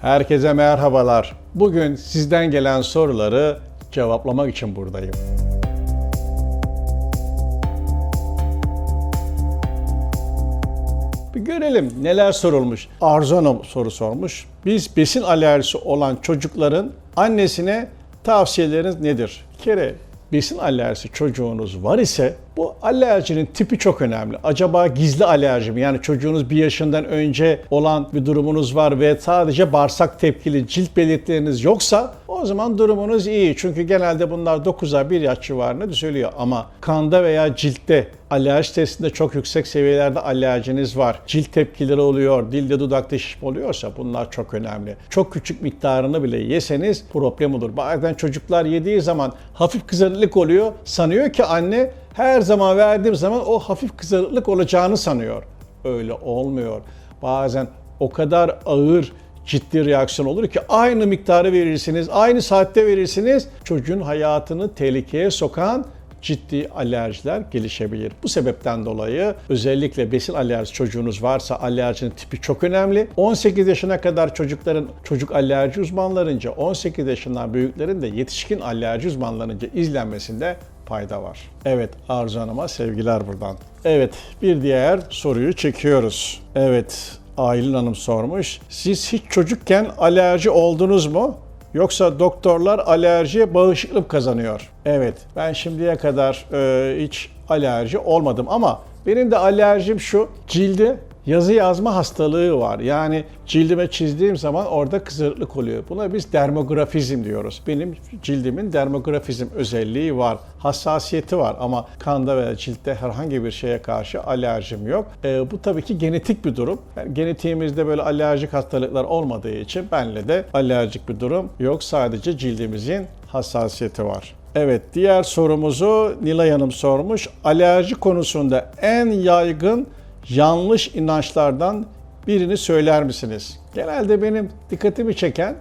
Herkese merhabalar. Bugün sizden gelen soruları cevaplamak için buradayım. Bir görelim neler sorulmuş. Hanım soru sormuş. Biz besin alerjisi olan çocukların annesine tavsiyeleriniz nedir? Bir kere besin alerjisi çocuğunuz var ise bu alerjinin tipi çok önemli. Acaba gizli alerji mi? Yani çocuğunuz bir yaşından önce olan bir durumunuz var ve sadece bağırsak tepkili cilt belirtileriniz yoksa o zaman durumunuz iyi. Çünkü genelde bunlar 9'a 1 yaş civarında düzeliyor. Ama kanda veya ciltte alerji testinde çok yüksek seviyelerde alerjiniz var. Cilt tepkileri oluyor, dilde dudakta şişme oluyorsa bunlar çok önemli. Çok küçük miktarını bile yeseniz problem olur. Bazen çocuklar yediği zaman hafif kızarıklık oluyor. Sanıyor ki anne her zaman verdiğim zaman o hafif kızarıklık olacağını sanıyor. Öyle olmuyor. Bazen o kadar ağır ciddi reaksiyon olur ki aynı miktarı verirsiniz, aynı saatte verirsiniz. Çocuğun hayatını tehlikeye sokan ciddi alerjiler gelişebilir. Bu sebepten dolayı özellikle besin alerjisi çocuğunuz varsa alerjinin tipi çok önemli. 18 yaşına kadar çocukların çocuk alerji uzmanlarınca 18 yaşından büyüklerin de yetişkin alerji uzmanlarınca izlenmesinde fayda var. Evet Arzu Hanım'a sevgiler buradan. Evet bir diğer soruyu çekiyoruz. Evet Aylin Hanım sormuş. Siz hiç çocukken alerji oldunuz mu? Yoksa doktorlar alerjiye bağışıklık kazanıyor. Evet, ben şimdiye kadar e, hiç alerji olmadım ama benim de alerjim şu, cildi yazı yazma hastalığı var. Yani cildime çizdiğim zaman orada kızarıklık oluyor. Buna biz dermografizm diyoruz. Benim cildimin dermografizm özelliği var. Hassasiyeti var ama kanda veya ciltte herhangi bir şeye karşı alerjim yok. E, bu tabii ki genetik bir durum. Yani genetiğimizde böyle alerjik hastalıklar olmadığı için benle de alerjik bir durum yok. Sadece cildimizin hassasiyeti var. Evet, diğer sorumuzu Nilay Hanım sormuş. Alerji konusunda en yaygın yanlış inançlardan birini söyler misiniz? Genelde benim dikkatimi çeken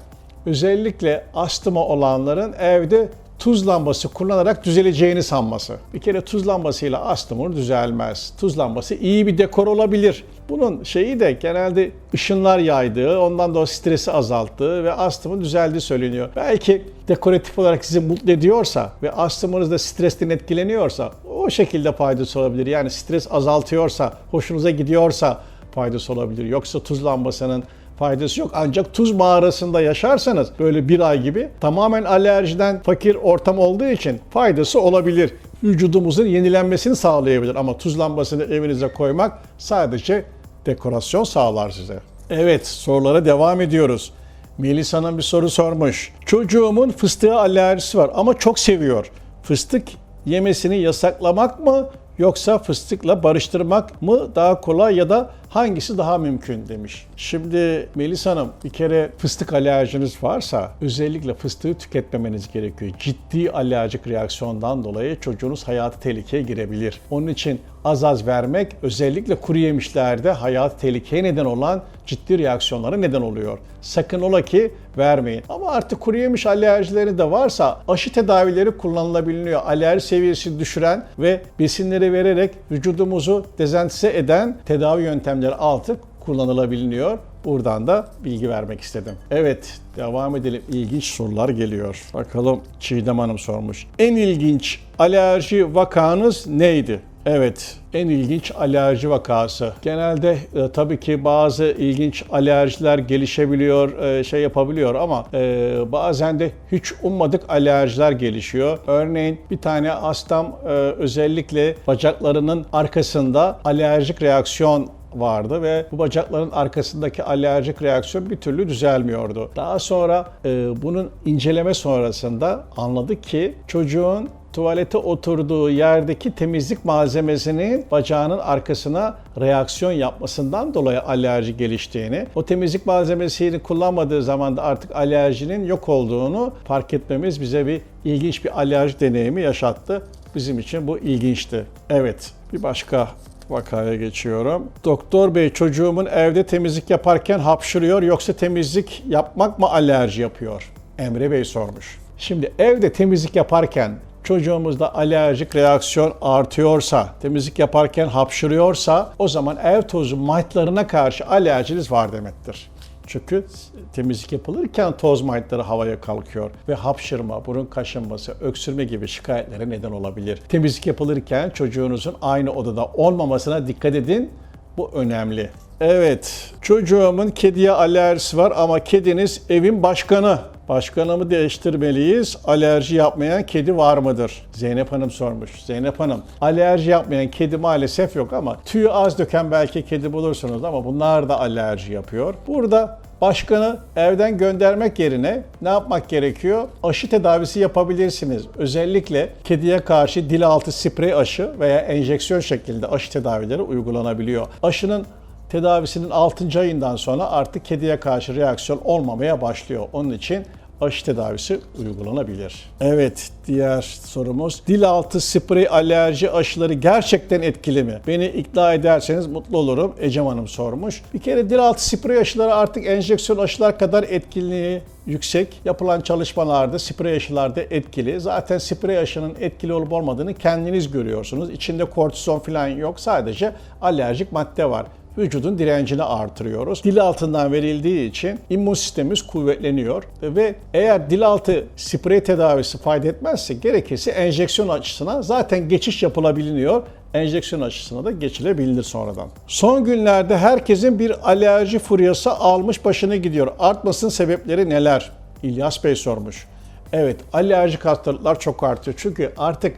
özellikle astma olanların evde tuz lambası kullanarak düzeleceğini sanması. Bir kere tuz lambasıyla astımın düzelmez. Tuz lambası iyi bir dekor olabilir. Bunun şeyi de genelde ışınlar yaydığı, ondan da o stresi azalttığı ve astımın düzeldiği söyleniyor. Belki dekoratif olarak sizi mutlu ediyorsa ve astımınız da stresten etkileniyorsa o şekilde faydası olabilir. Yani stres azaltıyorsa, hoşunuza gidiyorsa faydası olabilir. Yoksa tuz lambasının faydası yok. Ancak tuz mağarasında yaşarsanız böyle bir ay gibi tamamen alerjiden fakir ortam olduğu için faydası olabilir. Vücudumuzun yenilenmesini sağlayabilir ama tuz lambasını evinize koymak sadece dekorasyon sağlar size. Evet sorulara devam ediyoruz. Melis Hanım bir soru sormuş. Çocuğumun fıstığa alerjisi var ama çok seviyor. Fıstık yemesini yasaklamak mı yoksa fıstıkla barıştırmak mı daha kolay ya da hangisi daha mümkün demiş. Şimdi Melis Hanım bir kere fıstık alerjiniz varsa özellikle fıstığı tüketmemeniz gerekiyor. Ciddi alerjik reaksiyondan dolayı çocuğunuz hayatı tehlikeye girebilir. Onun için az az vermek özellikle kuru yemişlerde hayat tehlikeye neden olan ciddi reaksiyonlara neden oluyor. Sakın ola ki vermeyin. Ama artık kuru yemiş alerjileri de varsa aşı tedavileri kullanılabiliyor. Alerji seviyesini düşüren ve besinleri vererek vücudumuzu dezentize eden tedavi yöntemleri artık kullanılabiliyor. Buradan da bilgi vermek istedim. Evet, devam edelim. İlginç sorular geliyor. Bakalım Çiğdem Hanım sormuş. En ilginç alerji vakanız neydi? Evet, en ilginç alerji vakası. Genelde e, tabii ki bazı ilginç alerjiler gelişebiliyor, e, şey yapabiliyor ama e, bazen de hiç ummadık alerjiler gelişiyor. Örneğin bir tane hastam e, özellikle bacaklarının arkasında alerjik reaksiyon vardı ve bu bacakların arkasındaki alerjik reaksiyon bir türlü düzelmiyordu. Daha sonra e, bunun inceleme sonrasında anladık ki çocuğun tuvalete oturduğu yerdeki temizlik malzemesinin bacağının arkasına reaksiyon yapmasından dolayı alerji geliştiğini, o temizlik malzemesini kullanmadığı zaman da artık alerjinin yok olduğunu fark etmemiz bize bir ilginç bir alerji deneyimi yaşattı. Bizim için bu ilginçti. Evet, bir başka vakaya geçiyorum. Doktor bey çocuğumun evde temizlik yaparken hapşırıyor yoksa temizlik yapmak mı alerji yapıyor? Emre Bey sormuş. Şimdi evde temizlik yaparken çocuğumuzda alerjik reaksiyon artıyorsa, temizlik yaparken hapşırıyorsa o zaman ev tozu mite'larına karşı alerjiniz var demektir. Çünkü temizlik yapılırken toz maytları havaya kalkıyor ve hapşırma, burun kaşınması, öksürme gibi şikayetlere neden olabilir. Temizlik yapılırken çocuğunuzun aynı odada olmamasına dikkat edin. Bu önemli. Evet, çocuğumun kediye alerjisi var ama kediniz evin başkanı. Başkanımı değiştirmeliyiz. Alerji yapmayan kedi var mıdır? Zeynep Hanım sormuş. Zeynep Hanım, alerji yapmayan kedi maalesef yok ama tüyü az döken belki kedi bulursunuz ama bunlar da alerji yapıyor. Burada Başkanı evden göndermek yerine ne yapmak gerekiyor? Aşı tedavisi yapabilirsiniz. Özellikle kediye karşı dil altı sprey aşı veya enjeksiyon şeklinde aşı tedavileri uygulanabiliyor. Aşının tedavisinin 6. ayından sonra artık kediye karşı reaksiyon olmamaya başlıyor. Onun için aşı tedavisi uygulanabilir. Evet, diğer sorumuz. Dil altı sprey alerji aşıları gerçekten etkili mi? Beni ikna ederseniz mutlu olurum. Ecem Hanım sormuş. Bir kere dil altı sprey aşıları artık enjeksiyon aşılar kadar etkililiği yüksek. Yapılan çalışmalarda sprey aşılarda etkili. Zaten sprey aşının etkili olup olmadığını kendiniz görüyorsunuz. İçinde kortizon falan yok. Sadece alerjik madde var vücudun direncini artırıyoruz. Dil altından verildiği için immün sistemimiz kuvvetleniyor ve eğer dil altı sprey tedavisi fayda etmezse gerekirse enjeksiyon açısına zaten geçiş yapılabiliyor enjeksiyon aşısına da geçilebilir sonradan. Son günlerde herkesin bir alerji furyası almış başına gidiyor. Artmasının sebepleri neler? İlyas Bey sormuş. Evet, alerjik hastalıklar çok artıyor. Çünkü artık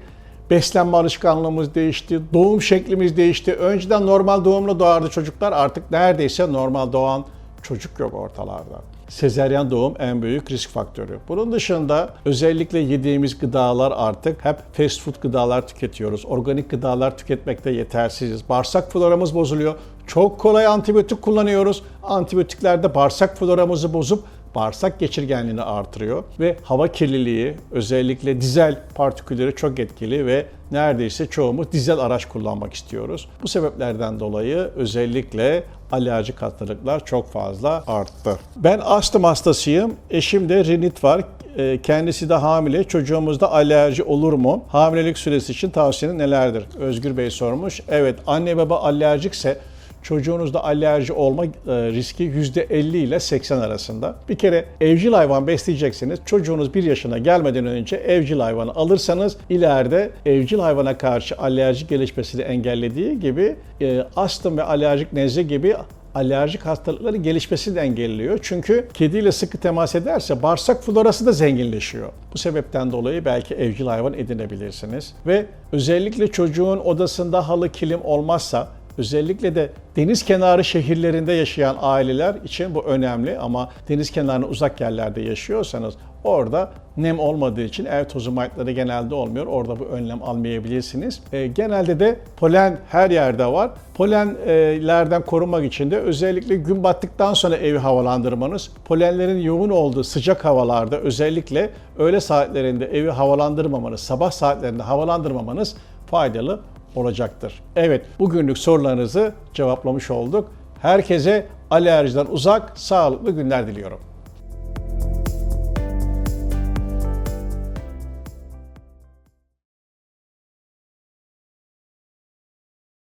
beslenme alışkanlığımız değişti, doğum şeklimiz değişti. Önceden normal doğumla doğardı çocuklar. Artık neredeyse normal doğan çocuk yok ortalarda. Sezeryan doğum en büyük risk faktörü. Bunun dışında özellikle yediğimiz gıdalar artık hep fast food gıdalar tüketiyoruz. Organik gıdalar tüketmekte yetersiziz. Bağırsak floramız bozuluyor. Çok kolay antibiyotik kullanıyoruz. Antibiyotikler de bağırsak floramızı bozup bağırsak geçirgenliğini artırıyor ve hava kirliliği özellikle dizel partikülleri çok etkili ve neredeyse çoğumuz dizel araç kullanmak istiyoruz. Bu sebeplerden dolayı özellikle alerjik hastalıklar çok fazla arttı. Ben astım hastasıyım. Eşimde rinit var. Ee, Kendisi de hamile. Çocuğumuzda alerji olur mu? Hamilelik süresi için tavsiyenin nelerdir? Özgür Bey sormuş. Evet anne baba alerjikse çocuğunuzda alerji olma e, riski %50 ile 80 arasında. Bir kere evcil hayvan besleyeceksiniz. Çocuğunuz 1 yaşına gelmeden önce evcil hayvanı alırsanız ileride evcil hayvana karşı alerji gelişmesini engellediği gibi e, astım ve alerjik nezle gibi alerjik hastalıkların gelişmesini de engelliyor. Çünkü kediyle sıkı temas ederse bağırsak florası da zenginleşiyor. Bu sebepten dolayı belki evcil hayvan edinebilirsiniz. Ve özellikle çocuğun odasında halı kilim olmazsa Özellikle de deniz kenarı şehirlerinde yaşayan aileler için bu önemli ama deniz kenarına uzak yerlerde yaşıyorsanız orada nem olmadığı için ev tozu maytları genelde olmuyor. Orada bu önlem almayabilirsiniz. E, genelde de polen her yerde var. Polenlerden korunmak için de özellikle gün battıktan sonra evi havalandırmanız, polenlerin yoğun olduğu sıcak havalarda özellikle öğle saatlerinde evi havalandırmamanız, sabah saatlerinde havalandırmamanız faydalı olacaktır. Evet, bugünlük sorularınızı cevaplamış olduk. Herkese alerjiden uzak, sağlıklı günler diliyorum.